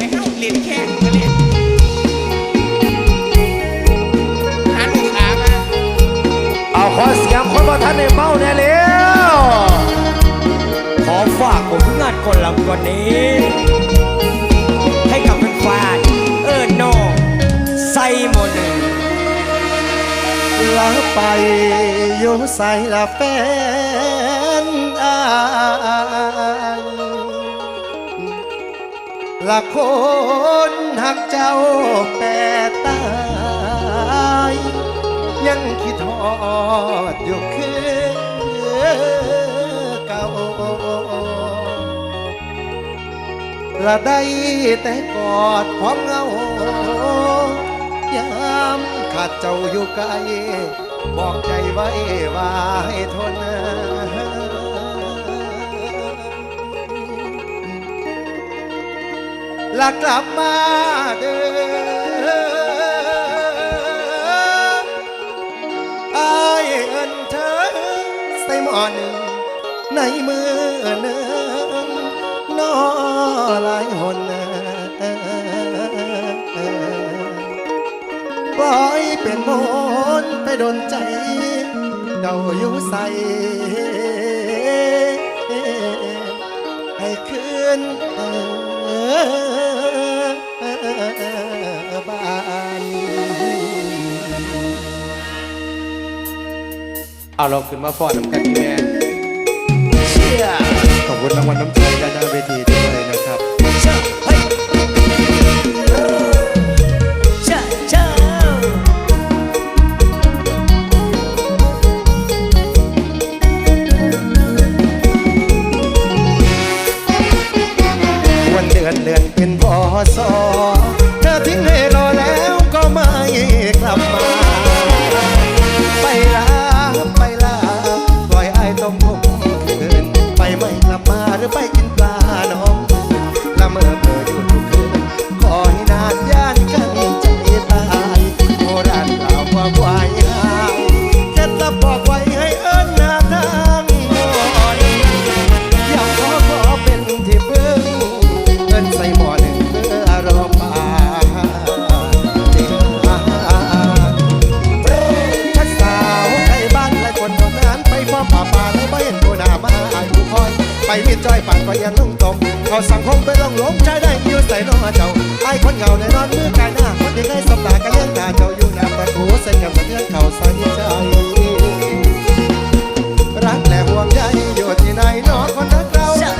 ไปเข้าเล่นแข่งมาเนี่ยหาลูกค้ามาเอาขอเสียงคนมาท่านในเมาแน่เร็วขอฝากผมงานคนลำวันนี้ ให้กับแฟนๆเอิญน้องไซโมหนึ่งลาไปอยู่ใส่ละแฟนอา ละคนหักเจ้าแปรตาย ยังคิดทอดอยู่คือเก่าละได้แต่กอดความเหงายามขาดเจ้าอยู่ไกลบอกใจไว้ว่าให้ทน ลากลับมาเด้ออเอินเธอใส่หมอหนึ่งในมือหนึ่งนอหลายหนปล่อยเป็นมนไปโดนใจเดาอยู่ใสให้คืน บ้านเอาเราขึ้นมาฟอนน้ำกันที่แม่เชียขอบคุณรางวัลน้ำใจ ก็ยังลุ่งตมเขาสังคมไปลงหลงใจได้อยู่ใส่น้อเจ้าไอ้คนเหงาในนอนมือกายหน้าคนที่ได้สบตากันเลี้ยงตาเจ้าอยู่หน้าประตูเส้นกับสะเทือนเข่าใส่ใจรักและห่วงใยอยู่ที่ไหนนอคนรักเรา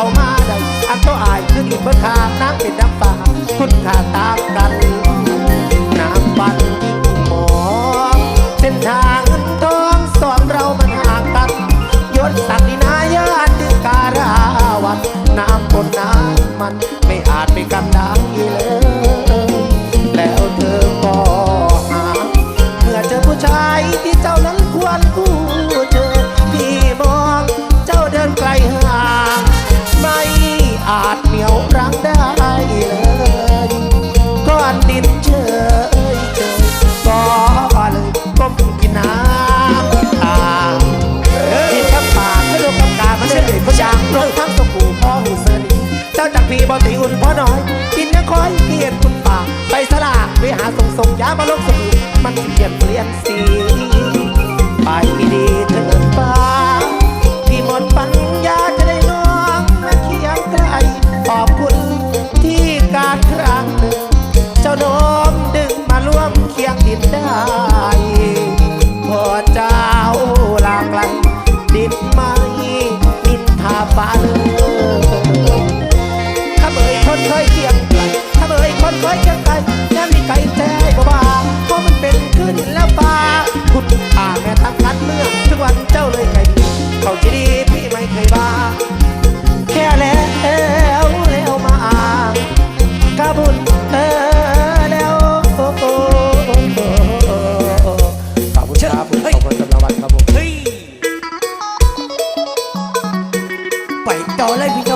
เอามาได้อันตัวอายคือกินเบิดทางน้ำเป็นน้ำปลาคุณค่าตามกันน้ำปันหมอเส้นทางเงินทองสอนเรามันห่างกันยศศักดินายาติการาวัดน้ำบนน้ำมัน ส่งยาบาลงสมุนมันเปลี่ยนเปลี่ยนสีไปดี ขึ้นแล้วฟ้าขุดป่าแม่ทางคัดเมืองทุกวันเจ้าเลยไก่เขาจะดีพี่ไม่เคยบาแค่แล้วแล้วมาอ่ากระบุญแล้วโอ้บุณครับผมขบุนครับไปต่อเลยพี่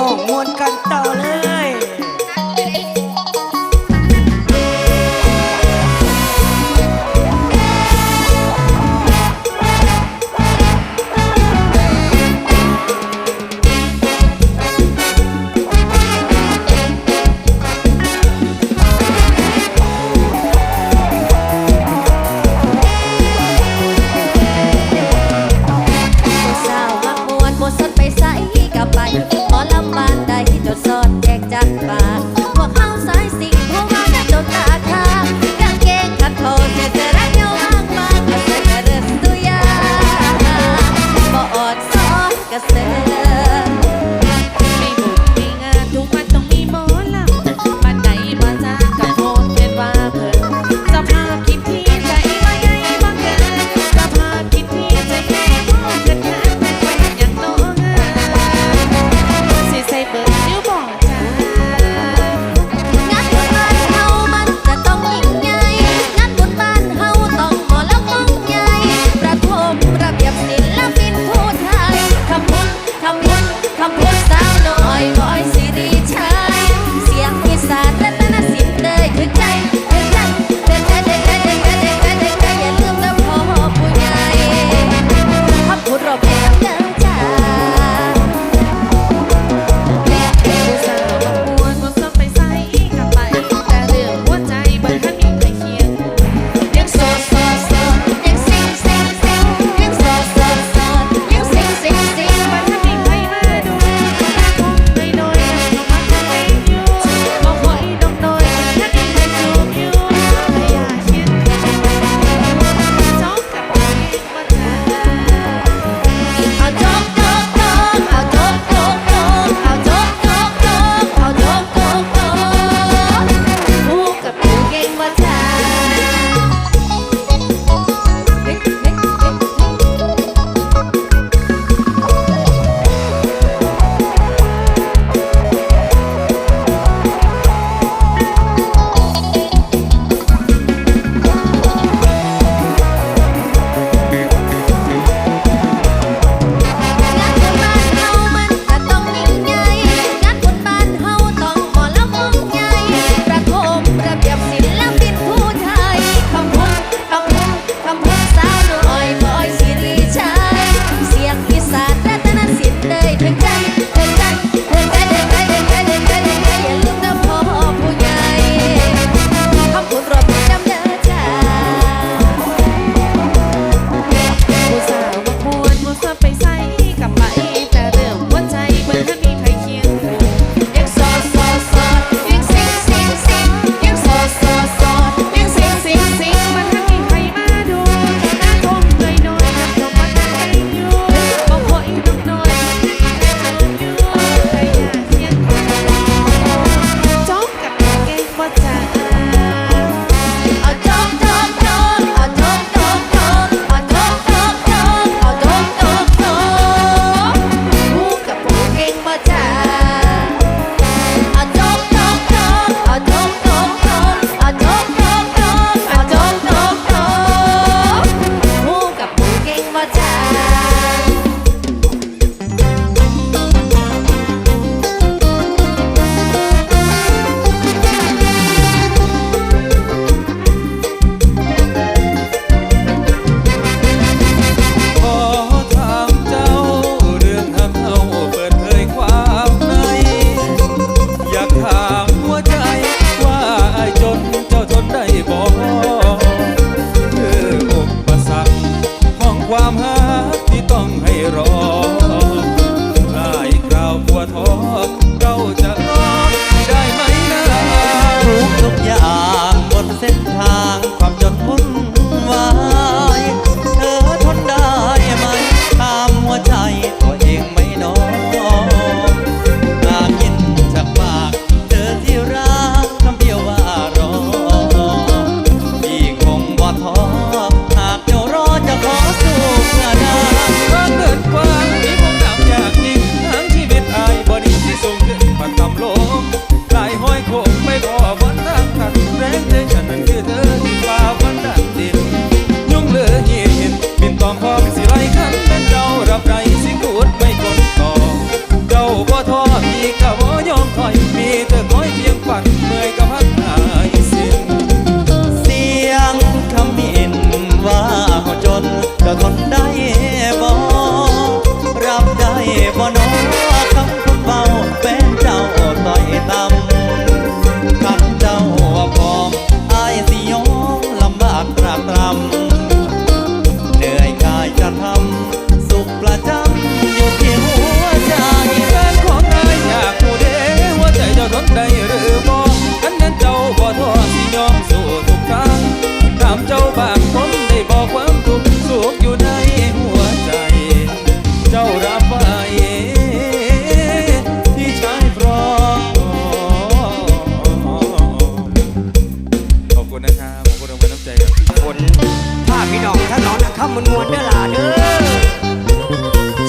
คำมันมวนเด้อล่ะเด้อ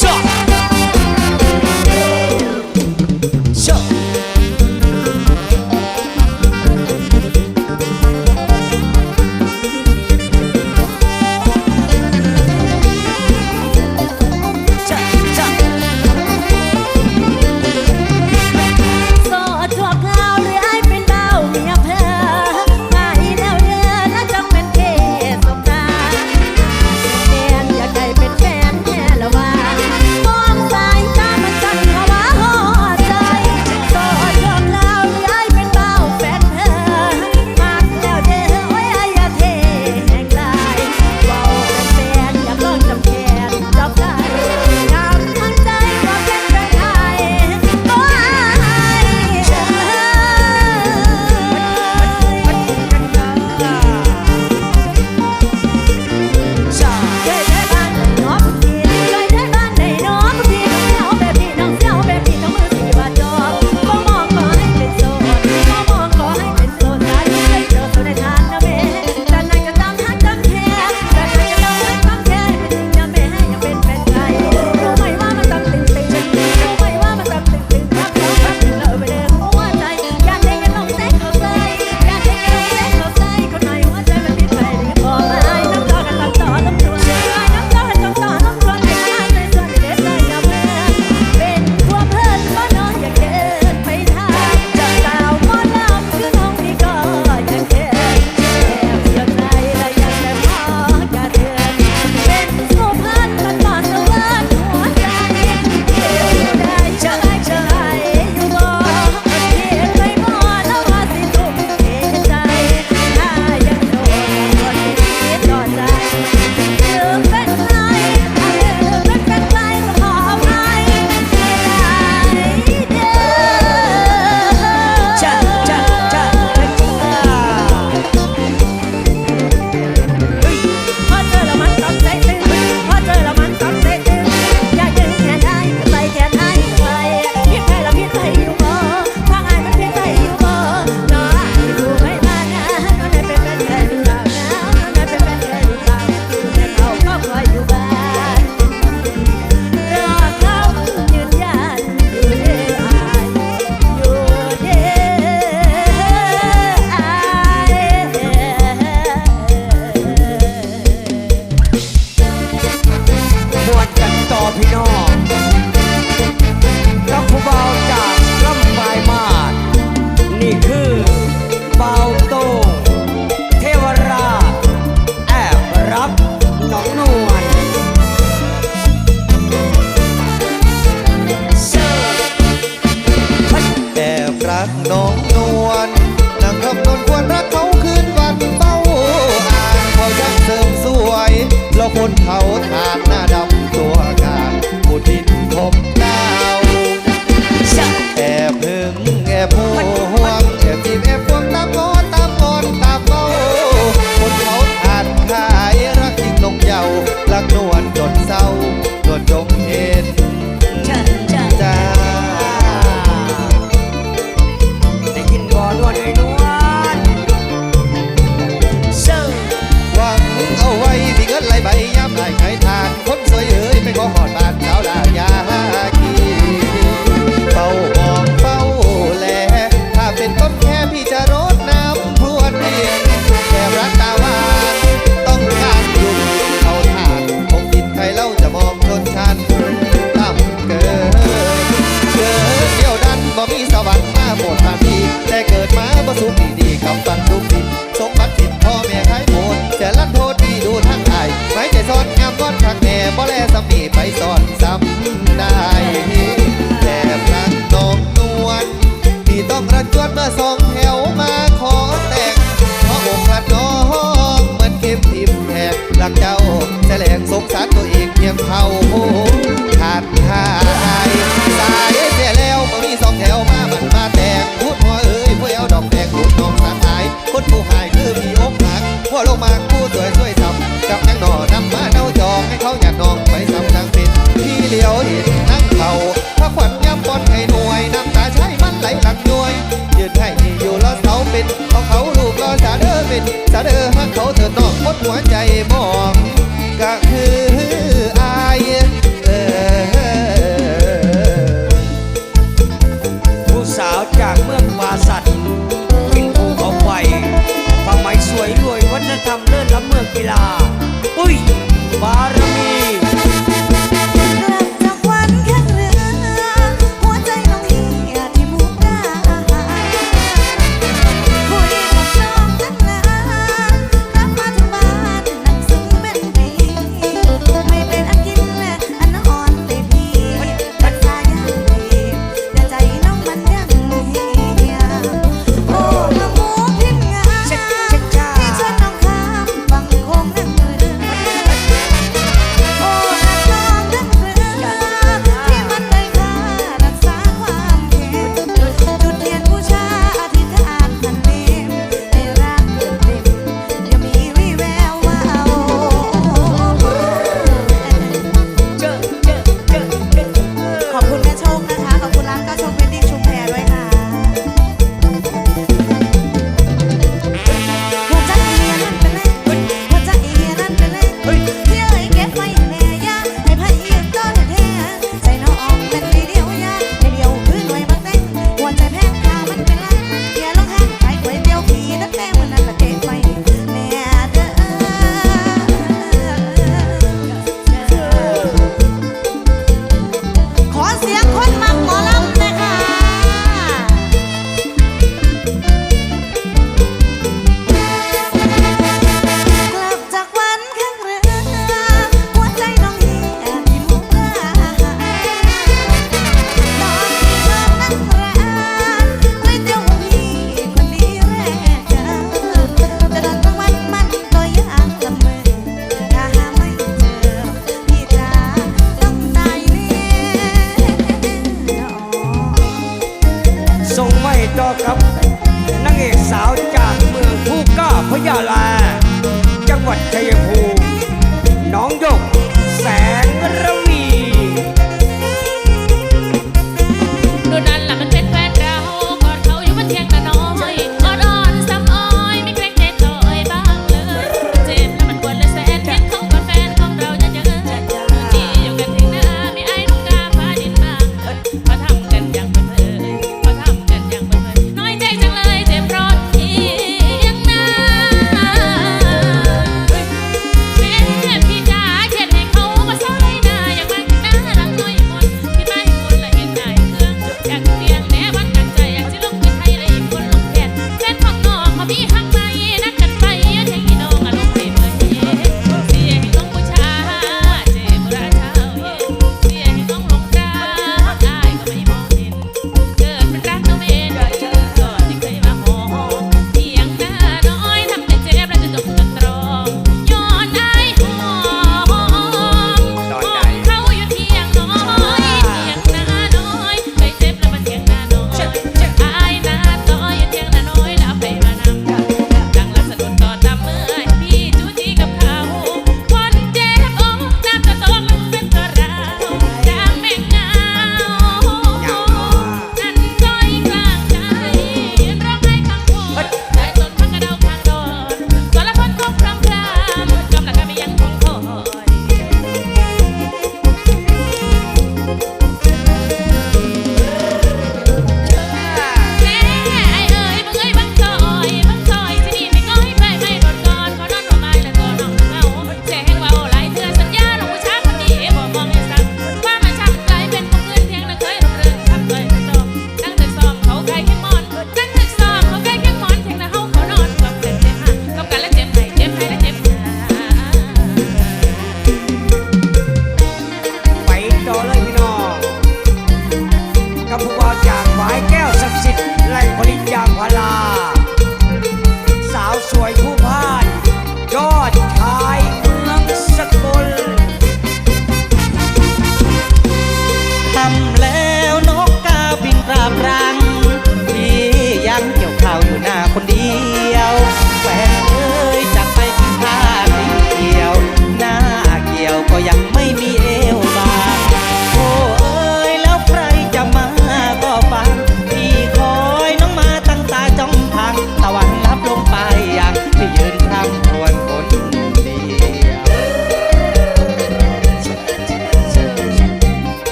ชอบ ก้อนผักแน่บ่แลสามีไปสอนซ้ำได้แต่พลังตกนวลที่ต้องรัดจวนเมื่อสองแถวมาขอแต่งเพราะอกรัดน้องเหมือนเก็บทิมแทบรักเจ้าแสลงสงสารตัวเองเพียงเท่า หัวใจบอก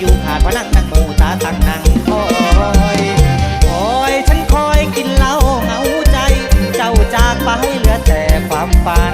อยู่ขาดพนังนั่งหมูตาตั้งนั่งคอยคอยฉันคอยกินเหล้าเหงาใจ เจ้าจากไปเหลือแต่ความฝัน